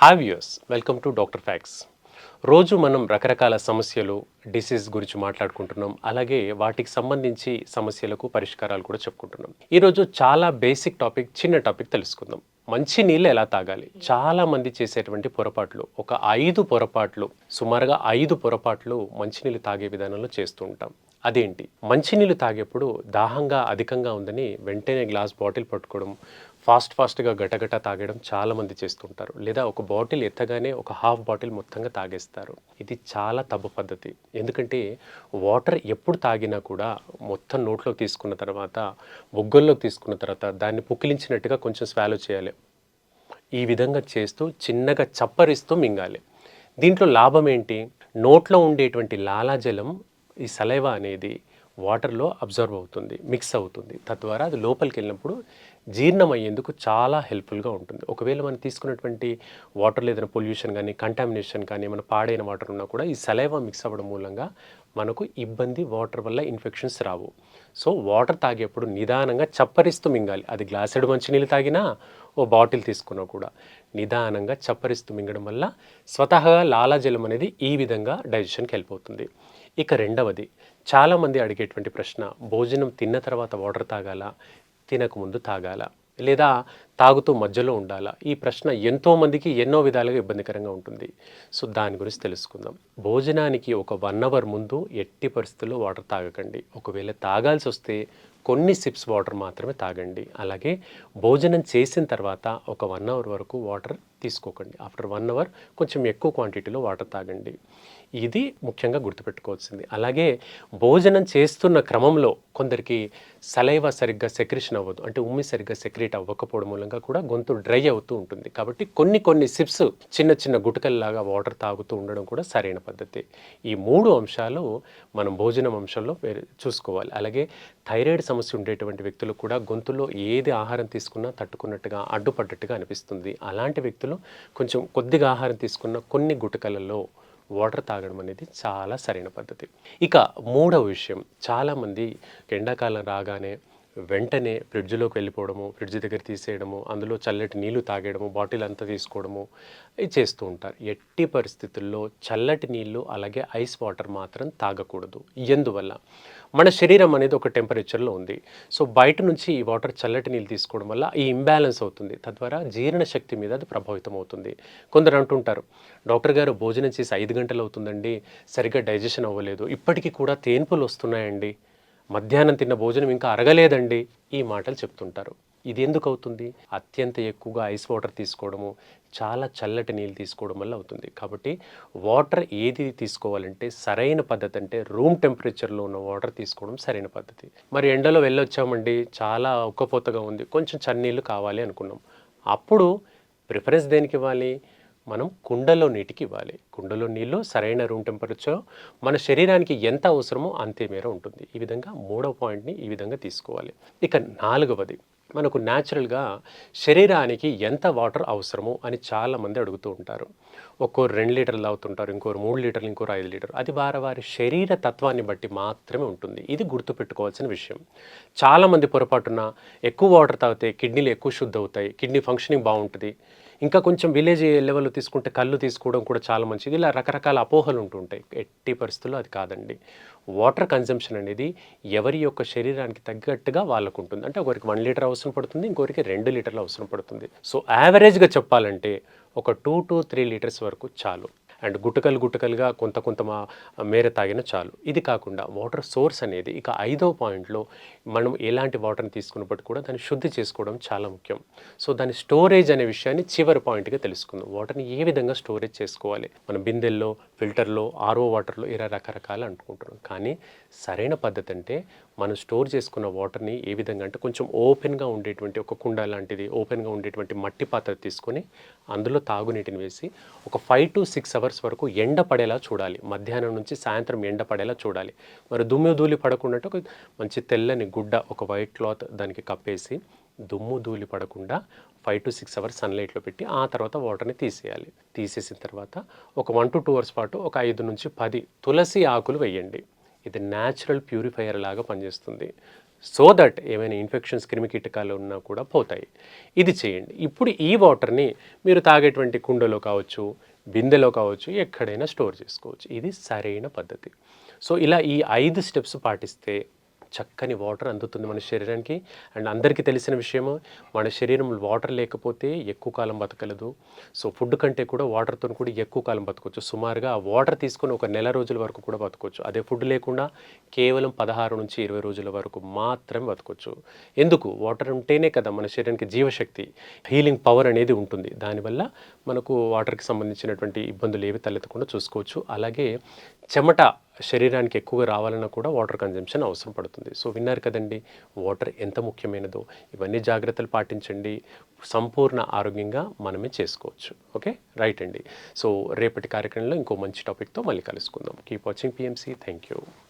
Have యూస్ welcome to doctor facts రోజు మనం రకరకాల సమస్యలు డిసీజ్ గురించి మాట్లాడుకుంటున్నాం. అలాగే వాటికి సంబంధించి సమస్యలకు పరిష్కారాలు కూడా చెప్పుకుంటున్నాం. ఈరోజు చాలా బేసిక్ టాపిక్ చిన్న టాపిక్ తెలుసుకుందాం. మంచి నీళ్ళు ఎలా తాగాలి? చాలా మంది చేసేటువంటి పొరపాట్లు ఒక ఐదు పొరపాట్లు సుమారుగా ఐదు పొరపాట్లు మంచినీళ్ళు తాగే విధానంలో చేస్తూ ఉంటాం. అదేంటి? మంచినీళ్ళు తాగేప్పుడు దాహంగా అధికంగా ఉందని వెంటనే గ్లాస్ బాటిల్ పట్టుకోవడం ఫాస్ట్ ఫాస్ట్గా గటగట తాగడం చాలామంది చేస్తుంటారు. లేదా ఒక బాటిల్ ఎత్తగానే ఒక హాఫ్ బాటిల్ మొత్తంగా తాగేస్తారు. ఇది చాలా తప్పు పద్ధతి. ఎందుకంటే వాటర్ ఎప్పుడు తాగినా కూడా మొత్తం నోట్లోకి తీసుకున్న తర్వాత బొగ్గల్లోకి తీసుకున్న తర్వాత దాన్ని పుక్కిలించినట్టుగా కొంచెం స్వాలో చేయాలి. ఈ విధంగా చేస్తూ చిన్నగా చప్పరిస్తూ మింగాలి. దీంట్లో లాభం ఏంటి? నోట్లో ఉండేటువంటి లాలాజలం ఈ సలైవా అనేది వాటర్లో అబ్జర్వ్ అవుతుంది మిక్స్ అవుతుంది. తద్వారా అది లోపలికి వెళ్ళినప్పుడు జీర్ణం అయ్యేందుకు చాలా హెల్ప్ఫుల్గా ఉంటుంది. ఒకవేళ మనం తీసుకున్నటువంటి వాటర్లో ఏదైనా పొల్యూషన్ కానీ కంటామినేషన్ కానీ ఏమైనా పాడైన వాటర్ ఉన్నా కూడా ఈ సలైవా మిక్స్ అవ్వడం మూలంగా మనకు ఇబ్బంది వాటర్ వల్ల ఇన్ఫెక్షన్స్ రావు. సో వాటర్ తాగేప్పుడు నిదానంగా చప్పరిస్తూ మింగాలి. అది గ్లాసెడ్ మంచినీళ్ళు తాగినా ఓ బాటిల్ తీసుకున్నా కూడా నిదానంగా చప్పరిస్తూ మింగడం వల్ల స్వతహాగా లాలాజలం అనేది ఈ విధంగా డైజెషన్కి హెల్ప్ అవుతుంది. ఇక రెండవది చాలామంది అడిగేటువంటి ప్రశ్న భోజనం తిన్న తర్వాత వాటర్ తాగాల? తినకముందు తాగాల? లేదా తాగుతూ మధ్యలో ఉండాలా? ఈ ప్రశ్న ఎంతోమందికి ఎన్నో విధాలుగా ఇబ్బందికరంగా ఉంటుంది. సో దాని గురించి తెలుసుకుందాం. భోజనానికి ఒక వన్ అవర్ ముందు ఎట్టి పరిస్థితుల్లో వాటర్ తాగకండి. ఒకవేళ తాగాల్సి వస్తే కొన్ని సిప్స్ వాటర్ మాత్రమే తాగండి. అలాగే భోజనం చేసిన తర్వాత ఒక వన్ అవర్ వరకు వాటర్ తీసుకోకండి. ఆఫ్టర్ వన్ అవర్ కొంచెం ఎక్కువ క్వాంటిటీలో వాటర్ తాగండి. ఇది ముఖ్యంగా గుర్తుపెట్టుకోవాల్సింది. అలాగే భోజనం చేస్తున్న క్రమంలో కొందరికి సలైవా సరిగ్గా సెక్రేషన్ అవ్వదు. అంటే ఉమ్మి సరిగ్గా సెక్రేట్ అవ్వకపోవడం మూలంగా కూడా గొంతు డ్రై అవుతూ ఉంటుంది. కాబట్టి కొన్ని కొన్ని సిప్స్ చిన్న చిన్న గుటకల్లాగా వాటర్ తాగుతూ ఉండడం కూడా సరైన పద్ధతి. ఈ మూడు అంశాలు మనం భోజనం అంశంలో చూసుకోవాలి. అలాగే థైరాయిడ్ సమస్య ఉండేటువంటి వ్యక్తులు కూడా గొంతులో ఏది ఆహారం తీసుకున్నా తట్టుకున్నట్టుగా అడ్డుపడ్డట్టుగా అనిపిస్తుంది. అలాంటి వ్యక్తులు కొంచెం కొద్దిగా ఆహారం తీసుకున్న కొన్ని గుటకలలో వాటర్ తాగడం అనేది చాలా సరైన పద్ధతి. ఇక మూడవ విషయం చాలామంది ఎండాకాలం రాగానే వెంటనే ఫ్రిడ్జ్లోకి వెళ్ళిపోవడము ఫ్రిడ్జ్ దగ్గర తీసేయడము అందులో చల్లటి నీళ్ళు తాగేయడము బాటిల్ అంతా తీసుకోవడము ఇవి చేస్తూ ఉంటారు. ఎట్టి పరిస్థితుల్లో చల్లటి నీళ్ళు అలాగే ఐస్ వాటర్ మాత్రం తాగకూడదు. ఎందువల్ల? మన శరీరం అనేది ఒక టెంపరేచర్లో ఉంది. సో బయట నుంచి ఈ వాటర్ చల్లటి నీళ్ళు తీసుకోవడం వల్ల ఈ ఇంబ్యాలెన్స్ అవుతుంది. తద్వారా జీర్ణ శక్తి మీద అది ప్రభావితం అవుతుంది. కొందరు అంటుంటారు డాక్టర్ గారు భోజనం చేసి ఐదు గంటలు అవుతుందండి. సరిగ్గా డైజెషన్ అవ్వలేదు. ఇప్పటికీ కూడా తేన్పులు వస్తున్నాయండి. మధ్యాహ్నం తిన్న భోజనం ఇంకా అరగలేదండి ఈ మాటలు చెప్తుంటారు. ఇది ఎందుకు అవుతుంది? అత్యంత ఎక్కువగా ఐస్ వాటర్ తీసుకోవడము చాలా చల్లటి నీళ్ళు తీసుకోవడం వల్ల అవుతుంది. కాబట్టి వాటర్ ఏది తీసుకోవాలంటే సరైన పద్ధతి అంటే రూమ్ టెంపరేచర్లో ఉన్న వాటర్ తీసుకోవడం సరైన పద్ధతి. మరి ఎండలో వెళ్ళొచ్చామండి చాలా ఉక్కపోతగా ఉంది కొంచెం చన్నీళ్ళు కావాలి అనుకున్నాం. అప్పుడు ప్రిఫరెన్స్ దేనికి ఇవ్వాలి? మనం కుండలో నీటికి ఇవ్వాలి. కుండలో నీళ్ళు సరైన రూమ్ టెంపరేచర్ మన శరీరానికి ఎంత అవసరమో అంతే మేర ఉంటుంది. ఈ విధంగా మూడవ పాయింట్ని ఈ విధంగా తీసుకోవాలి. ఇక నాలుగవది మనకు న్యాచురల్గా శరీరానికి ఎంత వాటర్ అవసరమో అని చాలామంది అడుగుతూ ఉంటారు. ఒక్కోరు రెండు లీటర్లు తాగుతుంటారు ఇంకోరు మూడు లీటర్లు ఇంకోరు ఐదు లీటర్లు. అది వారి వారి శరీర తత్వాన్ని బట్టి మాత్రమే ఉంటుంది. ఇది గుర్తుపెట్టుకోవాల్సిన విషయం. చాలామంది పొరపాటున ఎక్కువ వాటర్ తాగితే కిడ్నీలు ఎక్కువ శుద్ధి అవుతాయి కిడ్నీ ఫంక్షనింగ్ బాగుంటుంది. ఇంకా కొంచెం విలేజ్ లెవెల్లో తీసుకుంటే కళ్ళు తీసుకోవడం కూడా చాలా మంచిది. ఇలా రకరకాల అపోహలు ఉంటుంటాయి. ఎట్టి పరిస్థితుల్లో అది కాదండి. వాటర్ కన్జంప్షన్ అనేది ఎవరి యొక్క శరీరానికి తగ్గట్టుగా వాళ్ళకు ఉంటుంది. అంటే ఒకరికి వన్ లీటర్ అవసరం పడుతుంది ఇంకొకరికి రెండు లీటర్లు అవసరం పడుతుంది. సో యావరేజ్గా చెప్పాలంటే ఒక టూ టు త్రీ లీటర్స్ వరకు చాలు. అండ్ గుట్టకలు గుట్టకలుగా కొంత కొంత మేర తాగిన చాలు. ఇది కాకుండా వాటర్ సోర్స్ అనేది ఇక ఐదో పాయింట్లో మనం ఎలాంటి వాటర్ని తీసుకున్నప్పటికీ కూడా దాన్ని శుద్ధి చేసుకోవడం చాలా ముఖ్యం. సో దాని స్టోరేజ్ అనే విషయాన్ని చివరి పాయింట్గా తెలుసుకుందాం. వాటర్ని ఏ విధంగా స్టోరేజ్ చేసుకోవాలి? మన బిందెల్లో ఫిల్టర్లో ఆర్ఓ వాటర్లో ఇలా రకరకాలు అనుకుంటున్నాం కానీ సరైన పద్ధతి అంటే మనం స్టోర్ చేసుకున్న వాటర్ని ఏ విధంగా అంటే కొంచెం ఓపెన్గా ఉండేటువంటి ఒక కుండ లాంటిది ఓపెన్గా ఉండేటువంటి మట్టి పాత్ర తీసుకొని అందులో తాగునీటిని వేసి ఒక ఫైవ్ టు సిక్స్ అవర్స్ వరకు ఎండ పడేలా చూడాలి. మధ్యాహ్నం నుంచి సాయంత్రం ఎండ పడేలా చూడాలి. మరి దుమ్ము ధూళి పడకుండా ఒక మంచి తెల్లని గుడ్డ ఒక వైట్ క్లాత్ దానికి కప్పేసి దుమ్ము ధూళి పడకుండా ఫైవ్ టు సిక్స్ అవర్స్ సన్లైట్లో పెట్టి ఆ తర్వాత వాటర్ని తీసేయాలి. తీసేసిన తర్వాత ఒక వన్ టు టూ అవర్స్ పాటు ఒక ఐదు నుంచి పది తులసి ఆకులు వేయండి. ఇది న్యాచురల్ ప్యూరిఫైయర్ లాగా పనిచేస్తుంది. సో దట్ ఏమైనా ఇన్ఫెక్షన్స్ క్రిమికీటకాలు ఉన్నా కూడా పోతాయి. ఇది చేయండి. ఇప్పుడు ఈ వాటర్ని మీరు తాగేటువంటి కుండలో కావచ్చు బిందెలో కావచ్చు ఎక్కడైనా స్టోర్ చేసుకోవచ్చు. ఇది సరైన పద్ధతి. సో ఇలా ఈ ఐదు స్టెప్స్ పాటిస్తే చక్కని వాటర్ అందుతుంది మన శరీరానికి. అండ్ అందరికీ తెలిసిన విషయము మన శరీరం వాటర్ లేకపోతే ఎక్కువ కాలం బతకలేదు. సో ఫుడ్ కంటే కూడా వాటర్తో కూడా ఎక్కువ కాలం బతకొచ్చు. సుమారుగా ఆ వాటర్ తీసుకొని ఒక నెల రోజుల వరకు కూడా బతకొచ్చు. అదే ఫుడ్ లేకుండా కేవలం పదహారు నుంచి ఇరవై రోజుల వరకు మాత్రమే బతకొచ్చు. ఎందుకు? వాటర్ ఉంటేనే కదా మన శరీరానికి జీవశక్తి హీలింగ్ పవర్ అనేది ఉంటుంది. దానివల్ల మనకు వాటర్కి సంబంధించినటువంటి ఇబ్బందులు ఏవి తలెత్తకుండా చూసుకోవచ్చు. అలాగే చెమట శరీరానికి ఎక్కువగా రావాలన్నా కూడా వాటర్ కన్జంప్షన్ అవసరం పడుతుంది. సో విన్నారు కదండి వాటర్ ఎంత ముఖ్యమైనదో. ఇవన్నీ జాగ్రత్తలు పాటించండి. సంపూర్ణ ఆరోగ్యంగా మనమే చేసుకోవచ్చు. ఓకే రైట్ అండి. సో రేపటి కార్యక్రమంలో ఇంకో మంచి టాపిక్తో మళ్ళీ కలుసుకుందాం. Keep watching PMC thank you